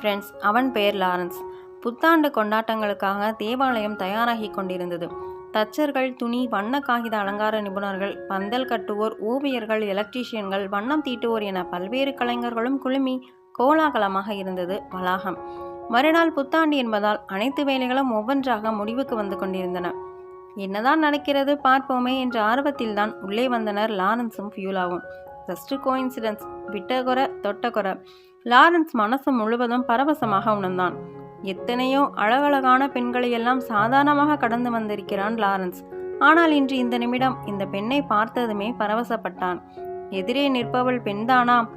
Friends அவன் பெயர் Lawrence. புத்தாண்டு கொண்டாட்டங்களுக்காக தேவாலயம் தயாராகி கொண்டிருந்தது. தச்சர்கள் துணி வண்ண காகித அலங்கார நிபுணர்கள் பந்தல் கட்டுவோர் ஓவியர்கள் எலக்ட்ரீஷியன்கள் வண்ணம் தீட்டுவோர் என பல்வேறு கலைஞர்களும் குழுமி கோலாகலமாக இருந்தது வளாகம். மறுநாள் புத்தாண்டு என்பதால் அனைத்து வேலைகளும் ஒவ்வொன்றாக முடிவுக்கு வந்து கொண்டிருந்தன. என்னதான் நடக்கிறது பார்ப்போமே என்ற ஆர்வத்தில்தான் உள்ளே வந்தனர் லாரன்ஸும் ஃபியூலாவும். ஜஸ்ட் கோயின்சிடன்ஸ் விட்டகொர தொட்டகொர. லாரன்ஸ் மனசு முழுவதும் பரவசமாக உணர்ந்தான். எத்தனையோ அழகழகான பெண்களையெல்லாம் சாதாரணமாக கடந்து வந்திருக்கிறான் லாரன்ஸ். ஆனால் இன்று இந்த நிமிடம் இந்த பெண்ணை பார்த்ததுமே பரவசப்பட்டான். எதிரே நிற்பவள் பெண்தானா?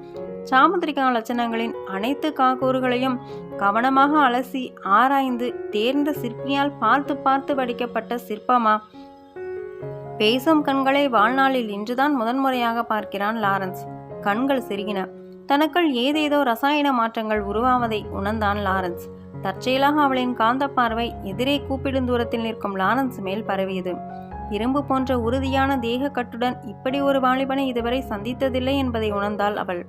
சாமுத்திரிகா லட்சணங்களின் அனைத்து காக்கூறுகளையும் கவனமாக அலசி ஆராய்ந்து தேர்ந்த சிற்பியால் பார்த்து பார்த்து வடிக்கப்பட்ட சிற்பமா? பேசும் கண்களை வாழ்நாளில் இன்றுதான் முதன்முறையாக பார்க்கிறான் லாரன்ஸ். கண்கள் செருகின. தனக்குள் ஏதேதோ ரசாயன மாற்றங்கள் உருவாவதை உணர்ந்தான் லாரன்ஸ். தற்செயலாக அவளின் காந்த பார்வை எதிரே கூப்பிடும் தூரத்தில் நிற்கும் லாரன்ஸ் மேல் பரவியது. இரும்பு போன்ற உறுதியான தேக கட்டுடன் இப்படி ஒரு வாலிபனை இதுவரை சந்தித்ததில்லை என்பதை உணர்ந்தாள் அவள்.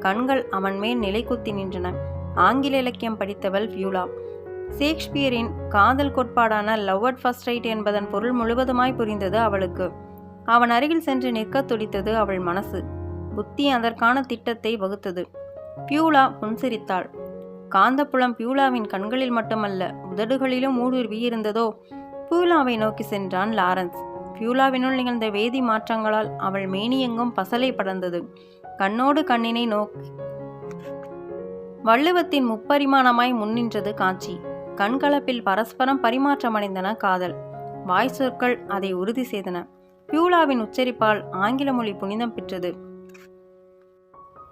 கண்கள் அவன் மேல் நிலை குத்தி நின்றன. ஆங்கில இலக்கியம் படித்தவள் வியூலா. ஷேக்ஸ்பியரின் காதல் கோட்பாடான லவ் அட் ஃபர்ஸ்ட் ரைட் என்பதன் பொருள் முழுவதுமாய் புரிந்தது அவளுக்கு. அவன் அருகில் சென்று நிற்கத் துடித்தது அவள் மனசு. புத்தி அதற்கான திட்டத்தை வகுத்தது. பியூலா புன்சிரித்தாள். காந்தப்புலம் பியூலாவின் கண்களில் மட்டுமல்ல உதடுகளிலும் ஊடுருவி இருந்ததோ பியூலாவை நோக்கி சென்றான் லாரன்ஸ். பியூலாவினுள் நிகழ்ந்த வேதி மாற்றங்களால் அவள் மேனியெங்கும் பசலை படர்ந்தது. கண்ணோடு கண்ணினை நோக்கி வள்ளுவத்தின் முப்பரிமாணமாய் முன்னின்றது காட்சி. கண்கலப்பில் பரஸ்பரம் பரிமாற்றமடைந்தன காதல். வாய் சொற்கள் அதை உறுதி செய்தன. பியூலாவின் உச்சரிப்பால் ஆங்கில மொழி புனிதம் பெற்றது.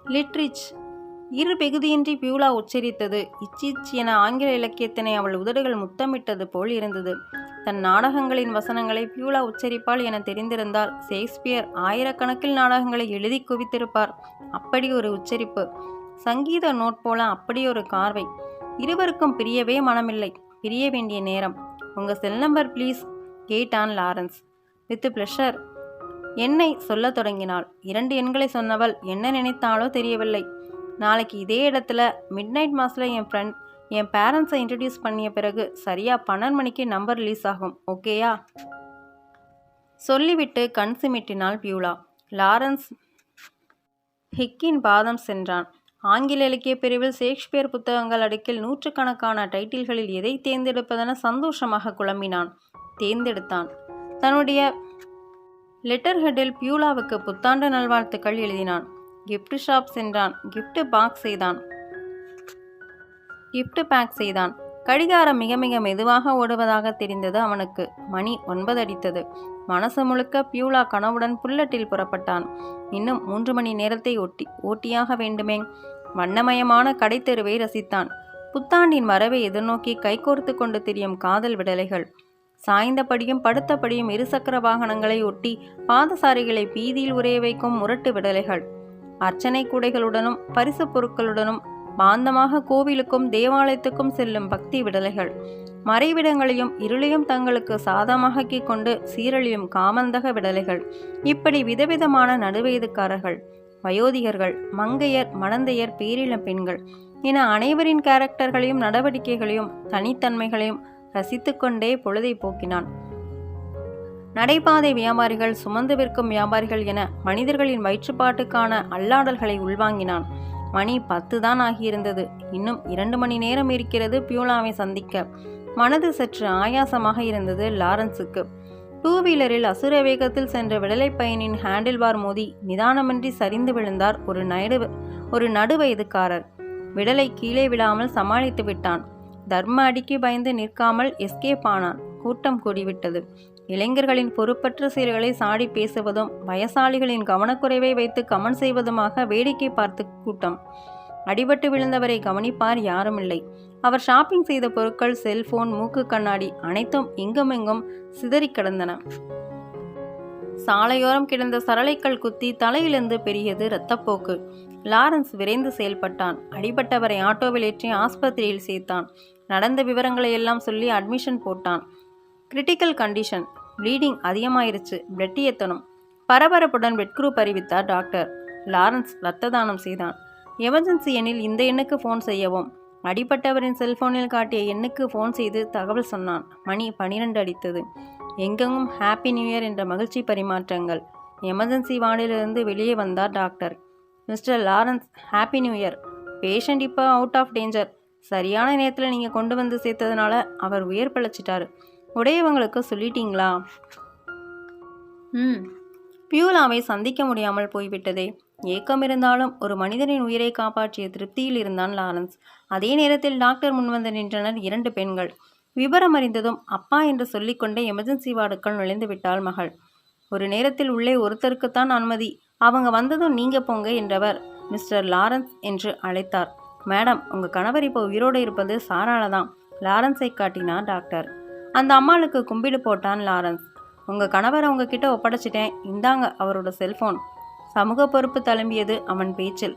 லிட்ரிச். இரு பெகுதியின்றி பியூலா உச்சரித்தது. இச்சிச் என ஆங்கில இலக்கியத்தினை அவள் உதடுகள் முத்தமிட்டது போல் இருந்தது. தன் நாடகங்களின் வசனங்களை பியூலா உச்சரிப்பாள் என தெரிந்திருந்தால் ஷேக்ஸ்பியர் ஆயிரக்கணக்கில் நாடகங்களை எழுதி குவித்திருப்பார். அப்படி ஒரு உச்சரிப்பு. சங்கீத நோட் போல அப்படி ஒரு கார்வை. இருவருக்கும் பிரியவே மனமில்லை. பிரிய வேண்டிய நேரம். உங்கள் செல் நம்பர் ப்ளீஸ். கேட்டான் லாரன்ஸ். With pleasure. என்னை சொல்லத் தொடங்கினாள். இரண்டு எண்களை சொன்னவள் என்ன நினைத்தாளோ தெரியவில்லை. நாளைக்கு இதே இடத்துல மிட் நைட் மாஸில் என் ஃப்ரெண்ட் என் பேரண்ட்ஸை இன்ட்ரடியூஸ் பண்ணிய பிறகு சரியாக பன்னெண்டு மணிக்கு நம்பர் ரிலீஸ் ஆகும். ஓகேயா சொல்லிவிட்டு கண் சிமிட்டினாள் பியூலா. லாரன்ஸ் ஹிக்கின் பாதம் சென்றான். ஆங்கில இலக்கிய பிரிவில் ஷேக்ஸ்பியர் புத்தகங்கள் அடுக்கில் நூற்றுக்கணக்கான டைட்டில்களில் எதை தேர்ந்தெடுப்பதென சந்தோஷமாக குழம்பினான். தேர்ந்தெடுத்தான். தன்னுடைய லெட்டர் ஹெட்டில் பியூலாவுக்கு புத்தாண்டு நல்வாழ்த்துக்கள் எழுதினான். கிஃப்ட் ஷாப் சென்றான் கிஃப்ட் பாக் செய்தான். கிஃப்ட் பேக் செய்தான். கடிகாரம் மிக மிக மெதுவாக ஓடுவதாக தெரிந்தது அவனுக்கு. மணி ஒன்பது அடித்தது. மனசு முழுக்க பியூலா கனவுடன் புல்லட்டில் புறப்பட்டான். இன்னும் மூன்று மணி நேரத்தை ஒட்டி ஓட்டியாக வேண்டுமே. வண்ணமயமான கடைத்தெருவை ரசித்தான். புத்தாண்டின் வரவை எதிர்நோக்கி கைகோர்த்து கொண்டு திரியும் காதல் விடலைகள். சாய்ந்தபடியும் படுத்தபடியும் இருசக்கர வாகனங்களை ஒட்டி பாதசாரிகளை பீதியில் உரைய வைக்கும் முரட்டு விடலைகள். அர்ச்சனை கூடைகளுடனும் பரிசு பொருட்களுடனும் பாந்தமாக கோவிலுக்கும் தேவாலயத்துக்கும் செல்லும் பக்தி விடலைகள். மறைவிடங்களையும் இருளையும் தங்களுக்கு சாதமாக்கிக் கொண்டு சீரழியும் காமந்தக விடலைகள். இப்படி விதவிதமான நடுவயதுக்காரர்கள் வயோதிகர்கள் மங்கையர் மடந்தையர் பேரிளம் பெண்கள் என அனைவரின் கேரக்டர்களையும் நடவடிக்கைகளையும் தனித்தன்மைகளையும் ரசித்துக்கொண்டே பொழுதை போக்கினான். நடைபாதை வியாபாரிகள் சுமந்து விற்கும் வியாபாரிகள் என மனிதர்களின் வயிற்றுப்பாட்டுக்கான அல்லாடல்களை உள்வாங்கினான். மணி பத்து தான் ஆகியிருந்தது. இன்னும் இரண்டு மணி நேரம் இருக்கிறது பியூலாவை சந்திக்க. மனது சற்று ஆயாசமாக இருந்தது லாரன்ஸுக்கு. டூ வீலரில் அசுர வேகத்தில் சென்ற விடலை பையனின் ஹேண்டில் பார் மோதி நிதானமின்றி சரிந்து விழுந்தார் ஒரு நடு ஒரு நடுவயதுக்காரர். விடலை கீழே விழாமல் சமாளித்து விட்டான். தர்ம அடிக்கு பயந்து நிற்காமல் எஸ்கேப் ஆனான். கூட்டம் கூடிவிட்டது. இளைஞர்களின் பொறுப்பற்ற செயல்களை சாடி பேசுவதும் வயசாளிகளின் கவனக்குறைவை வைத்து கமெண்ட் செய்வதுமாக வேடிக்கை பார்த்து கூட்டம். அடிபட்டு விழுந்தவரை கவனிப்பார் யாரும் இல்லை அவர் ஷாப்பிங் செய்த பொருட்கள் செல்போன் மூக்கு கண்ணாடி அனைத்தும் இங்குமெங்கும் சிதறி கிடந்தன. சாலையோரம் கிடந்த சரளைக்கல் குத்தி தலையிலிருந்து பெரியது இரத்தப்போக்கு. லாரன்ஸ் விரைந்து செயல்பட்டான். அடிபட்டவரை ஆட்டோவில் ஏற்றி ஆஸ்பத்திரியில் சேர்த்தான். நடந்த விவரங்களை எல்லாம் சொல்லி அட்மிஷன் போட்டான். கிரிட்டிக்கல் கண்டிஷன் ப்ளீடிங் அதிகமாயிருச்சு பிளட் ஏத்தணும். பரபரப்புடன் பெட் குரூப் அறிவித்தார் டாக்டர் லாரன்ஸ் இரத்த தானம் செய்தான். எமர்ஜென்சி எண்ணில் இந்த எண்ணுக்கு ஃபோன் செய்யவும். அடிப்பட்டவரின் செல்போனில் காட்டிய எண்ணுக்கு ஃபோன் செய்து தகவல் சொன்னான். மணி பனிரெண்டு அடித்தது. எங்கெங்கும் ஹாப்பி நியூ இயர் என்ற மகிழ்ச்சி பரிமாற்றங்கள். எமர்ஜென்சி வார்டிலிருந்து வெளியே வந்தார் doctor mister Lawrence happy new year patient இப்போ அவுட் ஆஃப் டேஞ்சர் சரியான நேரத்தில் நீங்கள் கொண்டு வந்து சேர்த்ததுனால அவர் உயிர் பிழைச்சிட்டாரு. உடையவங்களுக்கு சொல்லிட்டீங்களா? ம். பியூலாவை சந்திக்க முடியாமல் போய்விட்டதே. ஏக்கம் இருந்தாலும் ஒரு மனிதனின் உயிரை காப்பாற்றிய திருப்தியில் இருந்தான் லாரன்ஸ். அதே நேரத்தில் டாக்டர் முன்வந்து நின்றனர் இரண்டு பெண்கள். விவரம் அறிந்ததும் அப்பா என்று சொல்லிக்கொண்டே எமர்ஜென்சி வார்டுக்குள் நுழைந்து விட்டாள் மகள். ஒரு நேரத்தில் உள்ளே ஒருத்தருக்குத்தான் அனுமதி. அவங்க வந்ததும் நீங்க போங்க என்றவர் மிஸ்டர் லாரன்ஸ் என்று அழைத்தார். மேடம் உங்கள் கணவர் இப்போ உயிரோடு இருப்பது சாரால தான். லாரன்ஸை காட்டினார் டாக்டர். அந்த அம்மாளுக்கு கும்பிடு போட்டான் லாரன்ஸ். உங்கள் கணவரை உங்ககிட்ட ஒப்படைச்சிட்டேன். இந்தாங்க அவரோட செல்ஃபோன் சமூக பொறுப்பு தழும்பியது அவன் பேச்சில்.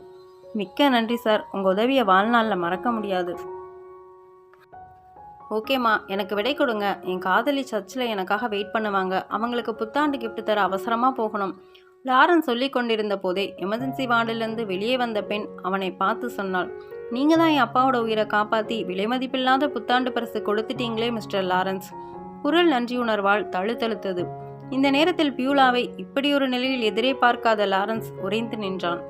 மிக்க நன்றி சார். உங்கள் உதவியை வாழ்நாளில் மறக்க முடியாது. ஓகேம்மா எனக்கு விடை கொடுங்க. என் காதலி சர்ச்சில் எனக்காக வெயிட் பண்ணுவாங்க. அவங்களுக்கு புத்தாண்டு கிஃப்ட் தர அவசரமாக போகணும். லாரன் சொல்லி கொண்டிருந்த போதே எமர்ஜென்சி வார்டிலிருந்து வெளியே வந்த பெண் அவனை பார்த்து சொன்னாள். நீங்கள் தான் என் அப்பாவோட உயிரை காப்பாற்றி விலைமதிப்பில்லாத புத்தாண்டு பரிசு கொடுத்துட்டீங்களே மிஸ்டர் லாரன்ஸ். குரல் நன்றியுணர்வால் தழுத்தழுத்தது இந்த நேரத்தில் பியூலாவை இப்படி ஒரு நிலையில் எதிரே பார்க்காத லாரன்ஸ் உறைந்து நின்றான்.